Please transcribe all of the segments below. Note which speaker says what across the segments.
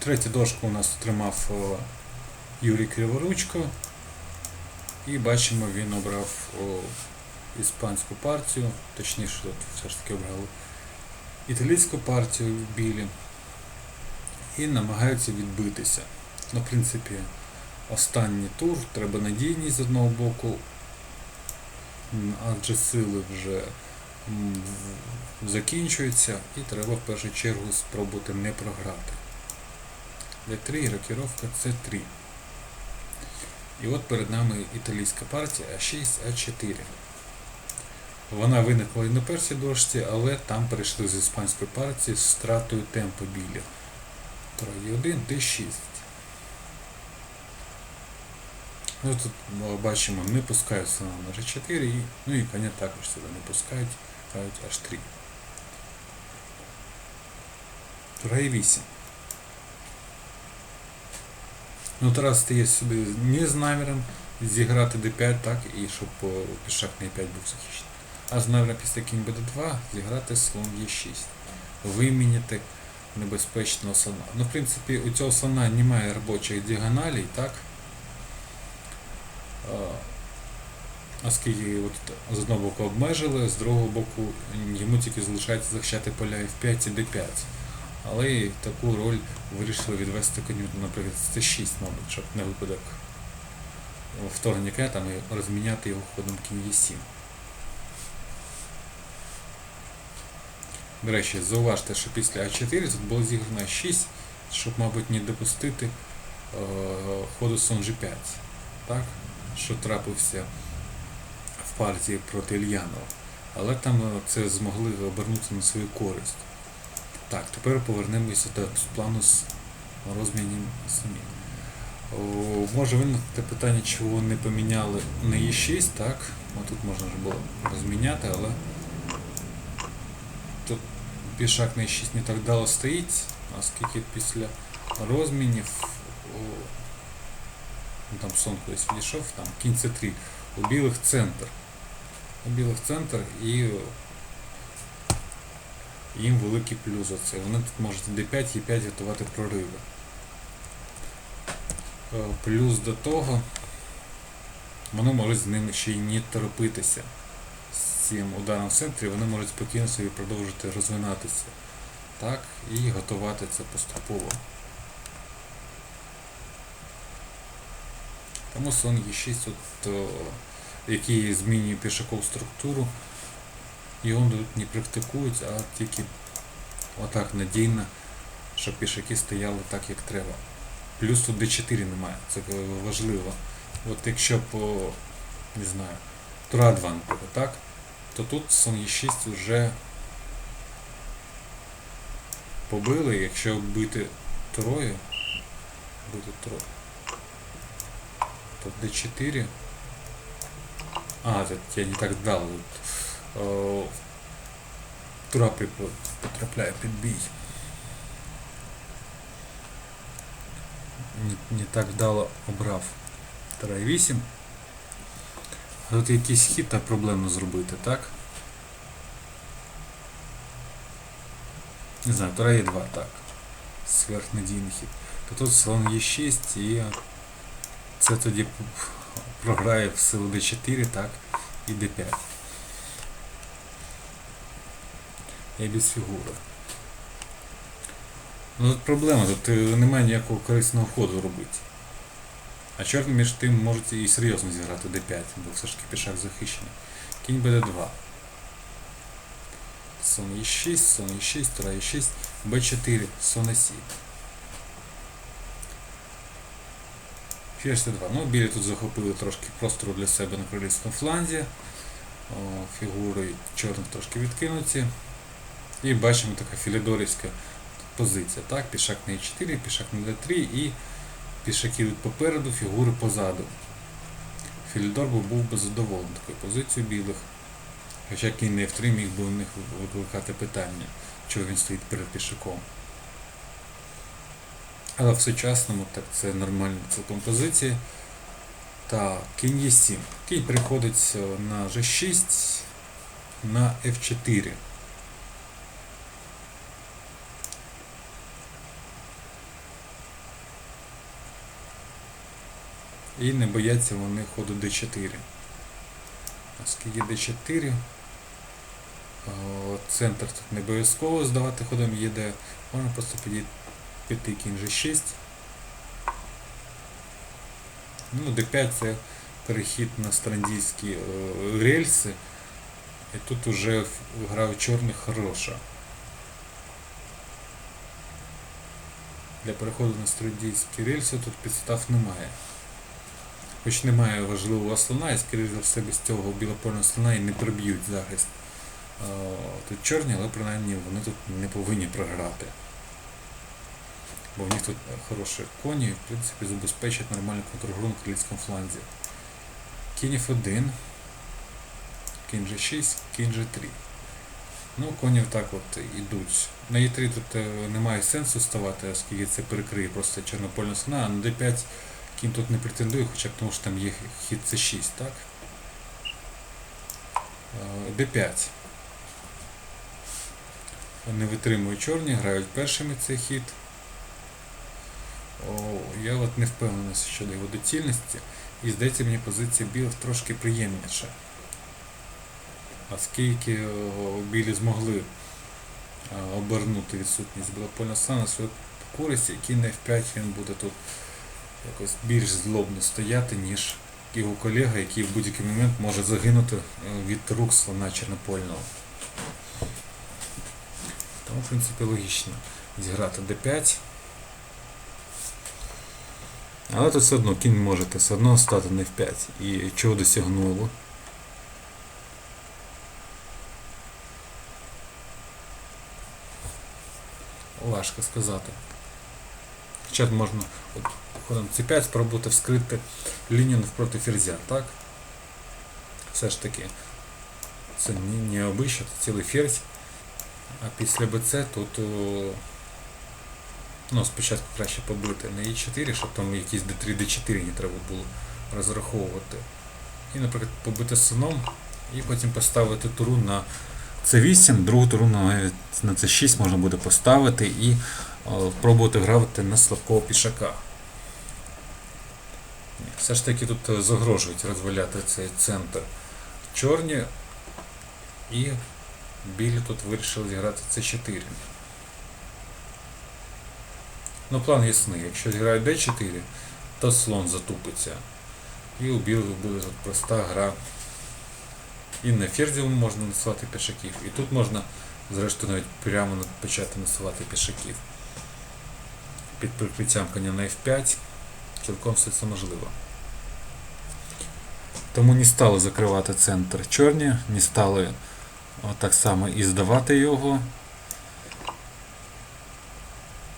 Speaker 1: Третю дошку у нас отримав Юрій Криворучко. І бачимо, він обрав іспанську партію, точніше, тут все ж таки обрали італійську партію в білі і намагаються відбитися. Ну, в принципі, останній тур, треба надійність з одного боку, адже сили вже закінчуються і треба в першу чергу спробувати не програти. D3, рокіровка C3. І от перед нами італійська партія А6, А4. Вона виникла і на першій дошці, але там перейшли з іспанської партії з стратою темпу білі. Трої 1, Д6. Ну тут бачимо, не пускають слона на G4, і, ну і коня також сюди не пускають, грають H3. Тура 8. Ну Тарас стає сюди не з наміром зіграти D5, так, і щоб о, пішак на E5 був захищений. А з наміром після кінь BD2 зіграти слон Е6. Виміняти небезпечного слона. Ну, в принципі, у цього слона немає робочих діагоналей, так? Оскільки от з одного боку обмежили, з другого боку йому тільки залишається захищати поля F5 і D5. Але таку роль вирішили відвести коню, наприклад, з Т6, мабуть, щоб не випадок вторгнення коня і розміняти його ходом кінь Е7. До речі, зауважте, що після А4 тут було зіграно 6, щоб, мабуть, не допустити е, ходу слон G5. Так? Що трапився в партії проти Ільянова. Але там е, це змогли обернути на свою користь. Так, тепер повернемося до плану з розмінів самі. Може виникнути питання, чого не поміняли на Е6, так? О, тут можна вже було розміняти, але тут пішак на Е6 не так вдало стоїть, оскільки після розмінів о, ну, там сон кудись відійшов, там кінь С3, у білих центр. У білих центр і їм великий плюс за це. Вони тут можуть d5 і 5 готувати прориви. Е, Плюс до того, вони можуть з ним ще й не торопитися. З цим ударом в центрі вони можуть спокійно собі продовжити розвинатися. Так, і готувати це поступово. Тому сон Е6, от, який змінює пішакову структуру, його тут не практикують, а тільки отак надійно, щоб пішаки стояли так, як треба. Плюс тут D4 немає, це важливо. От якщо по, не знаю, Тура 2, наприклад, так, то тут сон Е6 вже побили, якщо бити турою, бити турою, то D4. А, я не так дал. От, о, Тура потрапляє під бій. Не, не так вдало обрав Тура 8. Тут якийсь хід та проблемно зробити, так? Не знаю, Тура є 2, так. Сверхнадійний хід. То тут слон Е6 і це тоді програє в силу D4, так, і D5. І без фігури. Ну тут проблема, тут е, немає ніякого корисного ходу робити. А чорні між тим можуть і серйозно зіграти D5, бо все ж таки пішак захищений. Кінь BD2. Сон Е6, сон Е6, Тура Е6, Б4, сон Е7. Ферзь 2 Ну, білі тут захопили трошки простору для себе на королівському фланзі. Фігури чорних трошки відкинуті. І бачимо така філідорівська позиція. Так, пішак на Е4, пішак на Д3 і пішаки йдуть попереду, фігури позаду. Філідор би був би задоволений такою позицією білих. Хоча кінь на F3 міг би у них викликати питання, чого він стоїть перед пішаком. Але в сучасному так це нормальна цілком позиція. Так, кінь Е7. Кінь приходить на G6 на F4. І не бояться вони ходу d4. Оскільки d4. Центр тут не обов'язково здавати ходом ЄД. Можна просто піти кінь G6. Ну, d5 це перехід на страндійські е, рельси. І тут уже в- гра у чорних хороша. Для переходу на страндійські рельси тут підстав немає. Хоч немає важливого слона, і скоріш за все без цього білопольного слона і не приб'ють захист. Е, Тут чорні, але принаймні вони тут не повинні програти. Бо в них тут хороші коні, і, в принципі, забезпечать нормальну контргру на крилицькому фланзі. Кінь F1, кінь G6, кінь G3. Ну, коні так от ідуть. На E3 тут е, немає сенсу ставати, оскільки це перекриє просто чорнопольну слона, а на D5 кінь тут не претендує, хоча б тому що там є хід C6, так? Е, D5. Не витримують чорні, грають першими цей хід. О, я от не впевнений щодо його доцільності. І здається мені позиція білих трошки приємніша. Оскільки о, білі змогли обернути відсутність білопольного на свою користь, який на F5 він буде тут якось більш злобно стояти, ніж його колега, який в будь-який момент може загинути е, від рук слона чорнопольного. Тому, в принципі, логічно зіграти d5. Але тут все одно кінь можете все одно стати не в 5. І чого досягнуло? Важко сказати. Хоча можна от, ходом c5 спробувати вскрити лінію навпроти ферзя, так? Все ж таки. Це не, обище, це цілий ферзь. А після БЦ тут ну, спочатку краще побити на E4, щоб там якісь D3, D4 не треба було розраховувати. І, наприклад, побити слоном і потім поставити туру на C8, другу туру на, на C6 можна буде поставити і пробувати грати на слабкого пішака. Все ж таки тут е, загрожують розваляти цей центр чорні і білі тут вирішили зіграти C4. Ну, план ясний. Якщо зіграють D4, то слон затупиться. І у білих буде тут проста гра. І на ферзі можна насилати пішаків. І тут можна, зрештою, навіть прямо почати насилати пішаків. Під прикриттям коня на F5 цілком все це можливо. Тому не стали закривати центр чорні, не стали так само і здавати його.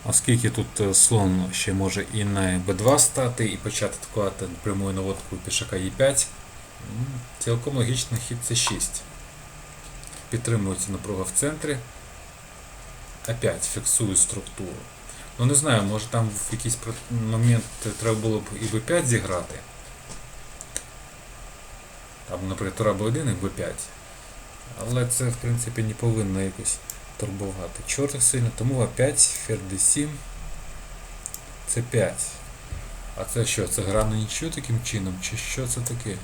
Speaker 1: Оскільки тут е, слон ще може і на b2 стати, і почати атакувати прямою наводкою пішака e5, цілком логічно хід c6. Підтримується напруга в центрі. Опять фіксую структуру. Ну не знаю, може там в якийсь момент треба було б і b5 зіграти. Або, наприклад, тура b1 і b5. Але це, в принципі, не повинно якось турбувати чортих сильно, тому А5, ферзь d7, С5. А це що? Це гра на нічого таким чином? Чи що це таке?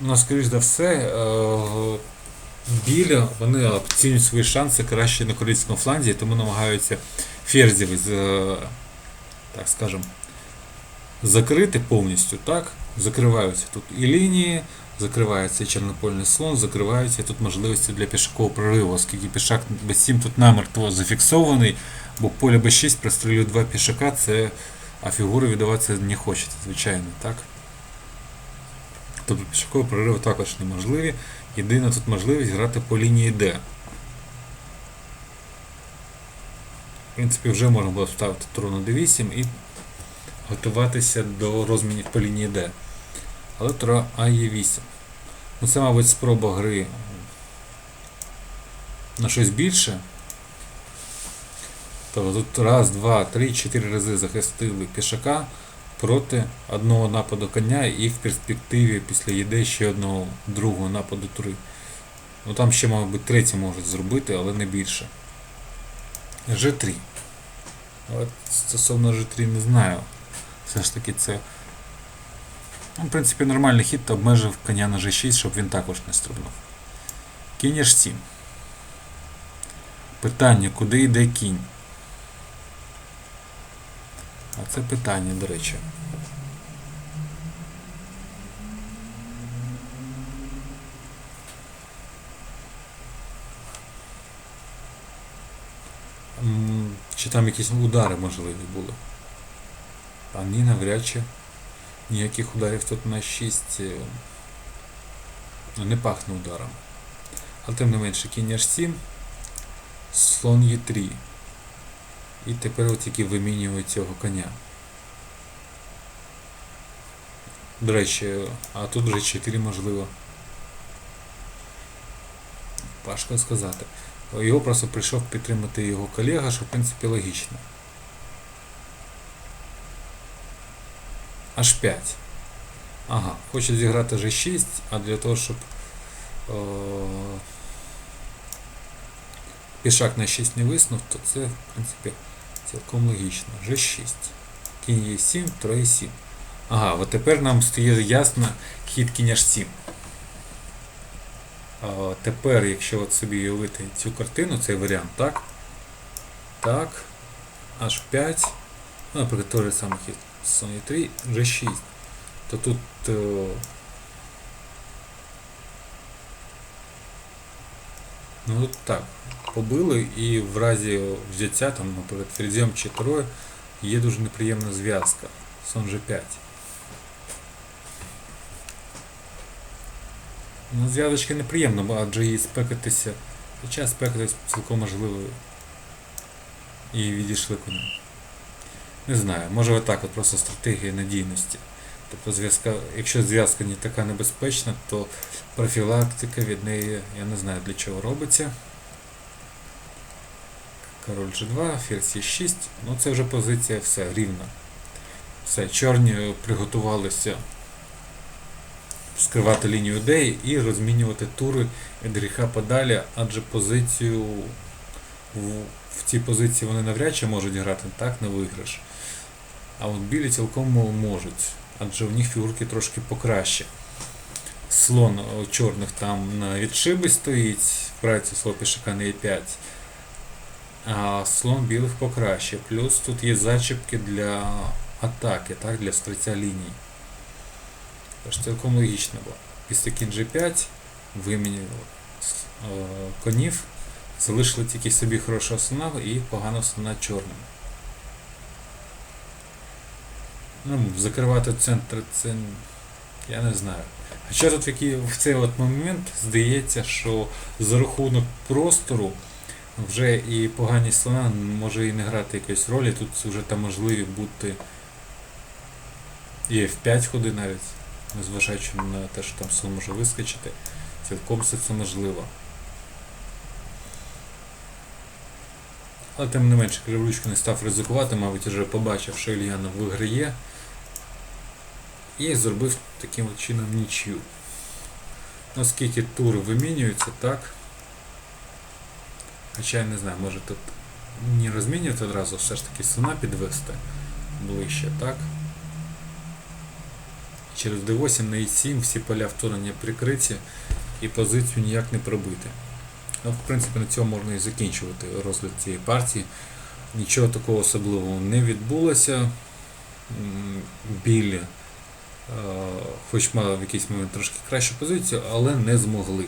Speaker 1: Ну, скоріш за все, е, білі, вони оцінюють свої шанси краще на корейському фланзі, тому намагаються ферзів з, е, так скажем, закрити повністю, так? Закриваються тут і лінії, закривається чорнопольний слон, закриваються тут можливості для пішакового прориву, оскільки пішак b7 тут намертво зафіксований, бо поле b6 прострілює два пішака, це, а фігури віддаватися не хочеться, звичайно, так? Тобто пішакові прориви також неможливі. Єдина тут можливість грати по лінії D. В принципі, вже можна було ставити туру на d8 і готуватися до розмінів по лінії D. Але тура А є 8. Ну це, мабуть, спроба гри на щось більше. Тобто тут раз, два, три, чотири рази захистили пішака проти одного нападу коня і в перспективі після ЄД ще одного другого нападу тури. Ну там ще, мабуть, третій можуть зробити, але не більше. G3. Але стосовно G3 не знаю. Все ж таки це. Ну, в принципі, нормальний хід обмежив коня на G6, щоб він також не стрибнув. Кінь H7. Питання, куди йде кінь? А це питання, до речі. Чи там якісь удари можливі були? А ні, навряд чи. Ніяких ударів тут на 6 е, не пахне ударом. Але тим не менше, кінь H7, слон Е3. І тепер от тільки вимінюють цього коня. До речі, а тут вже 4 можливо. Важко сказати. Його просто прийшов підтримати його колега, що в принципі логічно. H5. Ага, хоче зіграти G6, а для того, щоб о, пішак на 6 не виснув, то це, в принципі, цілком логічно. G6. Кінь Е7, троє 7. Ага, от тепер нам стає ясно хід кінь H7. А, тепер, якщо от собі уявити цю картину, цей варіант, так? Так. H5. Ну, наприклад, той же самий хід. Sony 3, G6. То тут е, ну тут так. Побили і в разі взяття, там, наприклад, чи троє, є дуже неприємна зв'язка. Сон G5. Ну, зв'язочка неприємна, адже її спекатися. Хоча спекатись цілком можливо і відійшли конем. Не знаю, може отак от просто стратегія надійності. Тобто зв'язка, якщо зв'язка не така небезпечна, то профілактика від неї, я не знаю для чого робиться. Король G2, ферзь Е6, ну це вже позиція все рівна. Все, чорні приготувалися скривати лінію D і розмінювати тури від гріха подалі, адже позицію в, цій позиції вони навряд чи можуть грати так на виграш. А от білі цілком можуть, адже у них фігурки трошки покраще. Слон чорних там на відшибі стоїть, вправиться свого пішака на e5. А слон білих покраще. Плюс тут є зачіпки для атаки, так, для скриття ліній. Тож цілком логічно було. Після кінь G5 вимінювали е, конів, залишили тільки собі хорошого слона і поганого слона чорним. Ну, закривати центр це я не знаю. Хоча тут в, цей от момент здається, що за рахунок простору вже і погані слона може і не грати якоїсь ролі. Тут вже там можливі бути і F5 ходи навіть, незважаючи на те, що там слон може вискочити. Цілком все це можливо. Але тим не менше, Кривлючко не став ризикувати, мабуть, вже побачив, що Ільянов виграє. І зробив таким чином нічю. Оскільки тури вимінюються, так. Хоча я не знаю, може тут не розмінювати одразу, все ж таки слона підвести ближче, так. Через D8 на E7 всі поля вторгнення прикриті і позицію ніяк не пробити. Ну, в принципі, на цьому можна і закінчувати розгляд цієї партії. Нічого такого особливого не відбулося. Білі, хоч мали в якийсь момент трошки кращу позицію, але не змогли.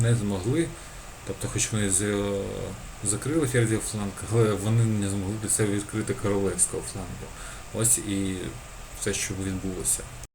Speaker 1: Не змогли. Тобто, хоч вони з- закрили ферзів фланг, але вони не змогли для себе відкрити королевського флангу. Ось і все, що відбулося.